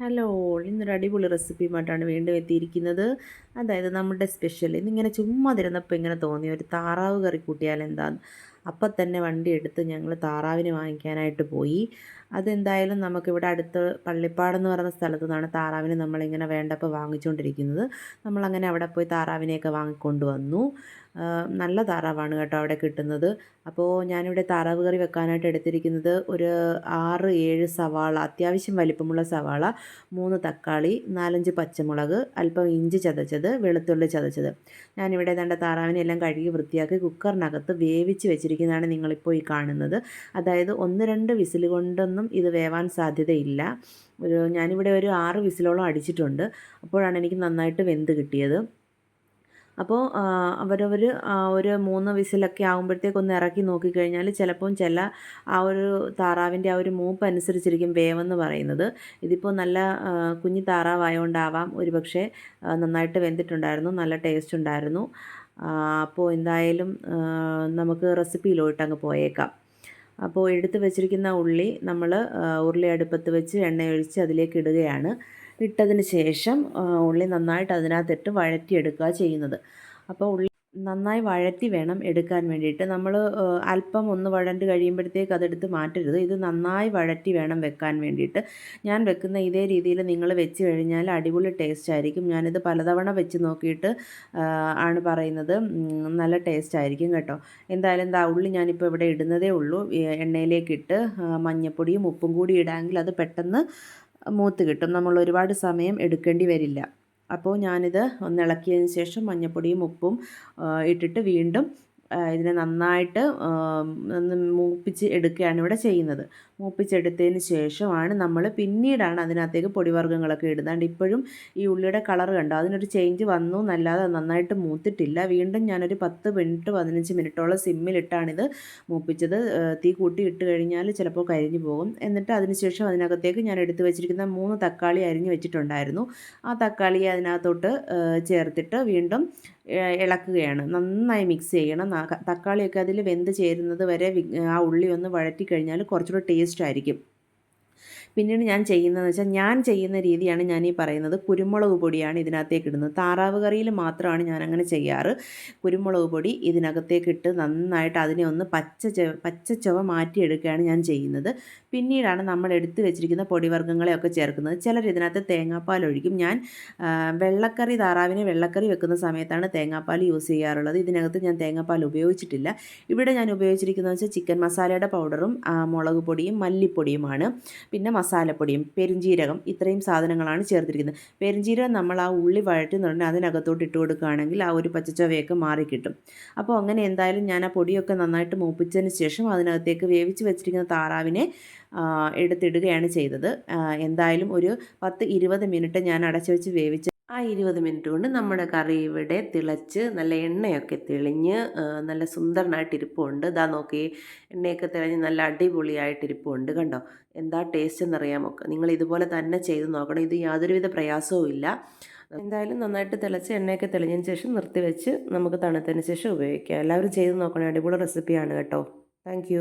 Hello ഇന്നൊരു അടിപൊളി റെസിപ്പിയുമായിട്ടാണ് വീണ്ടും എത്തിയിരിക്കുന്നത്. അതായത് നമ്മുടെ സ്പെഷ്യൽ ഇന്നിങ്ങനെ ചുമ്മാ തിരുന്നപ്പോൾ ഇങ്ങനെ തോന്നിയ ഒരു താറാവ് കറി കൂട്ടിയാൽ എന്താന്ന്. അപ്പം തന്നെ വണ്ടി എടുത്ത് ഞങ്ങൾ താറാവിന് വാങ്ങിക്കാനായിട്ട് പോയി. അതെന്തായാലും നമുക്കിവിടെ അടുത്ത് പള്ളിപ്പാടെന്ന് പറയുന്ന സ്ഥലത്തു നിന്നാണ് താറാവിന് നമ്മളിങ്ങനെ വേണ്ടപ്പോൾ വാങ്ങിച്ചുകൊണ്ടിരിക്കുന്നത് നമ്മളങ്ങനെ അവിടെ പോയി താറാവിനെയൊക്കെ വാങ്ങിക്കൊണ്ട് വന്നു. നല്ല താറാവാണ് കേട്ടോ അവിടെ കിട്ടുന്നത്. അപ്പോൾ ഞാനിവിടെ താറാവ് കറി വെക്കാനായിട്ട് എടുത്തിരിക്കുന്നത് ഒരു ആറ് ഏഴ് സവാള അത്യാവശ്യം വലിപ്പമുള്ള സവാള മൂന്ന് തക്കാളി നാലഞ്ച് പച്ചമുളക് അല്പം ഇഞ്ചി ചതച്ചത് വെളുത്തുള്ളി ചതച്ചത്. ഞാനിവിടെ ഏതാണ്ട് താറാവിനെല്ലാം കഴുകി വൃത്തിയാക്കി കുക്കറിനകത്ത് വേവിച്ച് വെച്ചിരിക്കുന്നതാണ് നിങ്ങളിപ്പോൾ ഈ കാണുന്നത്. അതായത് ഒന്ന് രണ്ട് വിസിൽ കൊണ്ടൊന്നും ഇത് വേവാൻ സാധ്യതയില്ല. ഒരു ഞാനിവിടെ ഒരു ആറ് വിസിലോളം അടിച്ചിട്ടുണ്ട്. അപ്പോഴാണ് എനിക്ക് നന്നായിട്ട് വെന്ത് കിട്ടിയത്. അപ്പോൾ അവരവർ ഒരു മൂന്ന് വിസിലൊക്കെ ആകുമ്പോഴത്തേക്ക് ഒന്ന് ഇറക്കി നോക്കിക്കഴിഞ്ഞാൽ ചിലപ്പം ചില ആ ഒരു താറാവിന്റെ ആ ഒരു മൂപ്പ് അനുസരിച്ചിരിക്കും വേവെന്ന് പറയുന്നത്. ഇതിപ്പോൾ നല്ല കുഞ്ഞി താറാവായതുകൊണ്ടാവാം ഒരു പക്ഷേ നന്നായിട്ട് വെന്തിട്ടുണ്ടായിരുന്നു. നല്ല ടേസ്റ്റ് ഉണ്ടായിരുന്നു. അപ്പോൾ എന്തായാലും നമുക്ക് റെസിപ്പിയിലോട്ട് അങ്ങ് പോയേക്കാം. അപ്പോൾ എടുത്ത് വെച്ചിരിക്കുന്ന ഉള്ളി നമ്മൾ ഉരുളി അടുപ്പത്ത് വെച്ച് എണ്ണ ഒഴിച്ച് അതിലേക്ക് ഇടുകയാണ്. ഇട്ടതിന് ശേഷം ഉള്ളി നന്നായിട്ട് അതിനകത്തിട്ട് വഴറ്റിയെടുക്കുക ചെയ്യുന്നത്. അപ്പോൾ ഉള്ളി നന്നായി വഴറ്റി വേണം എടുക്കാൻ വേണ്ടിയിട്ട്. നമ്മൾ അല്പം ഒന്ന് വഴണ്ട് കഴിയുമ്പോഴത്തേക്ക് അതെടുത്ത് മാറ്റരുത്. ഇത് നന്നായി വഴറ്റി വേണം വെക്കാൻ വേണ്ടിയിട്ട്. ഞാൻ വെക്കുന്ന ഇതേ രീതിയിൽ നിങ്ങൾ വെച്ച് കഴിഞ്ഞാൽ അടിപൊളി ടേസ്റ്റ് ആയിരിക്കും. ഞാനിത് പലതവണ വെച്ച് നോക്കിയിട്ട് ആണ് പറയുന്നത്. നല്ല ടേസ്റ്റ് ആയിരിക്കും കേട്ടോ. എന്തായാലും ദാ ഉള്ളി ഞാനിപ്പോൾ ഇവിടെ ഇടുന്നതേ ഉള്ളൂ. എണ്ണയിലേക്കിട്ട് മഞ്ഞൾപ്പൊടിയും ഉപ്പും കൂടി ഇടാമെങ്കിൽ അത് പെട്ടെന്ന് മൂത്ത് കിട്ടും. നമ്മൾ ഒരുപാട് സമയം എടുക്കേണ്ടി വരില്ല. അപ്പോൾ ഞാനിത് ഒന്ന് ഇളക്കിയതിന് ശേഷം മഞ്ഞൾപ്പൊടിയും ഉപ്പും ഇട്ടിട്ട് വീണ്ടും ഇതിനെ നന്നായിട്ട് മൂപ്പിച്ച് എടുക്കുകയാണ് ഇവിടെ ചെയ്യുന്നത്. മൂപ്പിച്ചെടുത്തതിന് ശേഷമാണ് നമ്മൾ പിന്നീടാണ് അതിനകത്തേക്ക് പൊടിവർഗങ്ങളൊക്കെ ഇടുന്നത്. ഇപ്പോഴും ഈ ഉള്ളിയുടെ കളർ കണ്ടോ? അതിനൊരു ചേഞ്ച് വന്നു എന്നല്ലാതെ നന്നായിട്ട് മൂത്തിട്ടില്ല. വീണ്ടും ഞാനൊരു പത്ത് മിനിറ്റ് പതിനഞ്ച് മിനിറ്റോളം സിമ്മിലിട്ടാണിത് മൂപ്പിച്ചത്. തീ കൂട്ടി ഇട്ട് കഴിഞ്ഞാൽ ചിലപ്പോൾ കരിഞ്ഞു പോകും. എന്നിട്ട് അതിനുശേഷം അതിനകത്തേക്ക് ഞാൻ എടുത്തു വെച്ചിരിക്കുന്ന മൂന്ന് തക്കാളി അരിഞ്ഞു വെച്ചിട്ടുണ്ടായിരുന്നു. ആ തക്കാളി അതിനകത്തോട്ട് ചേർത്തിട്ട് വീണ്ടും ഇളക്കുകയാണ്. നന്നായി മിക്സ് ചെയ്യണം. തക്കാളിയൊക്കെ അതിൽ വെന്ത് ചേരുന്നത് വരെ ആ ഉള്ളി ഒന്ന് വഴറ്റി കഴിഞ്ഞാൽ കുറച്ചുകൂടെ ടേസ്റ്റ് ആയിരിക്കും. പിന്നീട് ഞാൻ ചെയ്യുന്നതെന്ന് വെച്ചാൽ ഞാൻ ചെയ്യുന്ന രീതിയാണ് ഞാൻ ഈ പറയുന്നത്. കുരുമുളക് പൊടിയാണ് ഇതിനകത്തേക്ക് ഇടുന്നത്. താറാവ് കറിയിൽ മാത്രമാണ് ഞാൻ അങ്ങനെ ചെയ്യാറ്. കുരുമുളക് പൊടി ഇതിനകത്തേക്ക് ഇട്ട് നന്നായിട്ട് അതിനെ ഒന്ന് പച്ച പച്ച ചുവ മാറ്റിയെടുക്കുകയാണ് ഞാൻ ചെയ്യുന്നത്. പിന്നീടാണ് നമ്മൾ എടുത്തു വെച്ചിരിക്കുന്ന പൊടിവർഗങ്ങളെയൊക്കെ ചേർക്കുന്നത്. ചിലർ ഇതിനകത്ത് തേങ്ങാപ്പാൽ ഒഴിക്കും. ഞാൻ വെള്ളക്കറി താറാവിനെ വെള്ളക്കറി വെക്കുന്ന സമയത്താണ് തേങ്ങാപ്പാൽ യൂസ് ചെയ്യാറുള്ളത്. ഇതിനകത്ത് ഞാൻ തേങ്ങാപ്പാൽ ഉപയോഗിച്ചിട്ടില്ല. ഇവിടെ ഞാൻ ഉപയോഗിച്ചിരിക്കുന്നത് വെച്ചാൽ ചിക്കൻ മസാലയുടെ പൗഡറും മുളക് പൊടിയും മല്ലിപ്പൊടിയുമാണ്. പിന്നെ മസാലപ്പൊടിയും പെരുംജീരകം ഇത്രയും സാധനങ്ങളാണ് ചേർത്തിരിക്കുന്നത്. പെരുംജീരകം നമ്മൾ ആ ഉള്ളി വഴറ്റുന്നുണ്ടെങ്കിൽ അതിനകത്തോട്ട് ഇട്ട് കൊടുക്കുകയാണെങ്കിൽ ആ ഒരു പച്ചച്ചവയൊക്കെ മാറിക്കിട്ടും അപ്പോൾ അങ്ങനെ എന്തായാലും ഞാൻ ആ പൊടിയൊക്കെ നന്നായിട്ട് മൂപ്പിച്ചതിന് ശേഷം അതിനകത്തേക്ക് വേവിച്ച് വെച്ചിരിക്കുന്ന താറാവിനെ എടുത്തിടുകയാണ് ചെയ്തത്. എന്തായാലും ഒരു പത്ത് ഇരുപത് മിനിറ്റ് ഞാൻ അടച്ചു വെച്ച് വേവിച്ച് ഇരുപത് മിനിറ്റ് കൊണ്ട് നമ്മുടെ കറി ഇവിടെ തിളച്ച് നല്ല എണ്ണയൊക്കെ തെളിഞ്ഞ് നല്ല സുന്ദരനായിട്ട് ഇരിപ്പുണ്ട്. ഇതാ നോക്കി എണ്ണയൊക്കെ തെളിഞ്ഞ് നല്ല അടിപൊളിയായിട്ട് ഇരിപ്പുണ്ട് കണ്ടോ? എന്താ ടേസ്റ്റ് എന്നറിയാമോ? നിങ്ങൾ ഇതുപോലെ തന്നെ ചെയ്ത് നോക്കണം. ഇത് യാതൊരുവിധ പ്രയാസവും ഇല്ല. എന്തായാലും നന്നായിട്ട് തിളച്ച് എണ്ണയൊക്കെ തെളിഞ്ഞതിന് ശേഷം നിർത്തി വെച്ച് നമുക്ക് തണുത്തതിന് ശേഷം ഉപയോഗിക്കാം. എല്ലാവരും ചെയ്ത് നോക്കണം അടിപൊളി റെസിപ്പിയാണ് കേട്ടോ. താങ്ക്